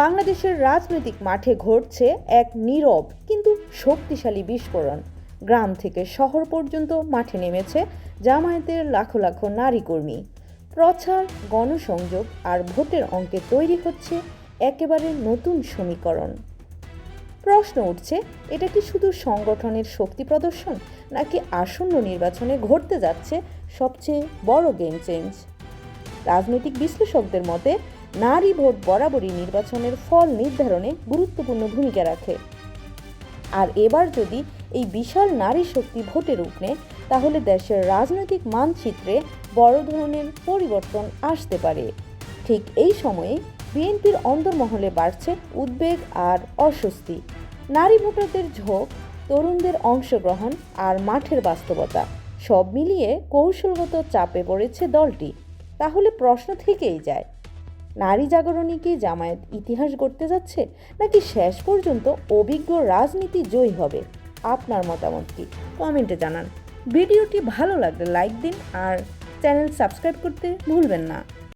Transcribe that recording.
বাংলাদেশের রাজনৈতিক মাঠে ঘটছে এক নীরব কিন্তু শক্তিশালী বিস্ফোরণ। গ্রাম থেকে শহর পর্যন্ত মাঠে নেমেছে জামায়াতের লাখো লাখো নারী কর্মী। প্রচার, গণসংযোগ আর ভোটের অঙ্কে তৈরি হচ্ছে একেবারে নতুন সমীকরণ। প্রশ্ন উঠছে, এটা কি শুধু সংগঠনের শক্তি প্রদর্শন, নাকি আসন্ন নির্বাচনে ঘটতে যাচ্ছে সবচেয়ে বড় গেম চেঞ্জ রাজনৈতিক বিশ্লেষকদের মতে নারী ভোট বরাবরই নির্বাচনের ফল নির্ধারণে গুরুত্বপূর্ণ ভূমিকা রাখে। আর এবার যদি এই বিশাল নারী শক্তি ভোটে রূপ নেয়, তাহলে দেশের রাজনৈতিক মানচিত্রে বড় ধরনের পরিবর্তন আসতে পারে। ঠিক এই সময়ে বিএনপির অন্দরমহলে বাড়ছে উদ্বেগ আর অস্বস্তি। নারী ভোটারদের ঝোঁক, তরুণদের অংশগ্রহণ আর মাঠের বাস্তবতা, সব মিলিয়ে কৌশলগত চাপে পড়েছে দলটি। তাহলে প্রশ্ন থেকেই যায় নারী জাগরণী কি জামায়াত ইতিহাস গড়তে যাচ্ছে, নাকি শেষ পর্যন্ত অভিজ্ঞ রাজনীতি জয়ী হবে? আপনার মতামত কি? কমেন্টে জানান। ভিডিওটি ভালো লাগলে লাইক দিন আর চ্যানেল সাবস্ক্রাইব করতে ভুলবেন না।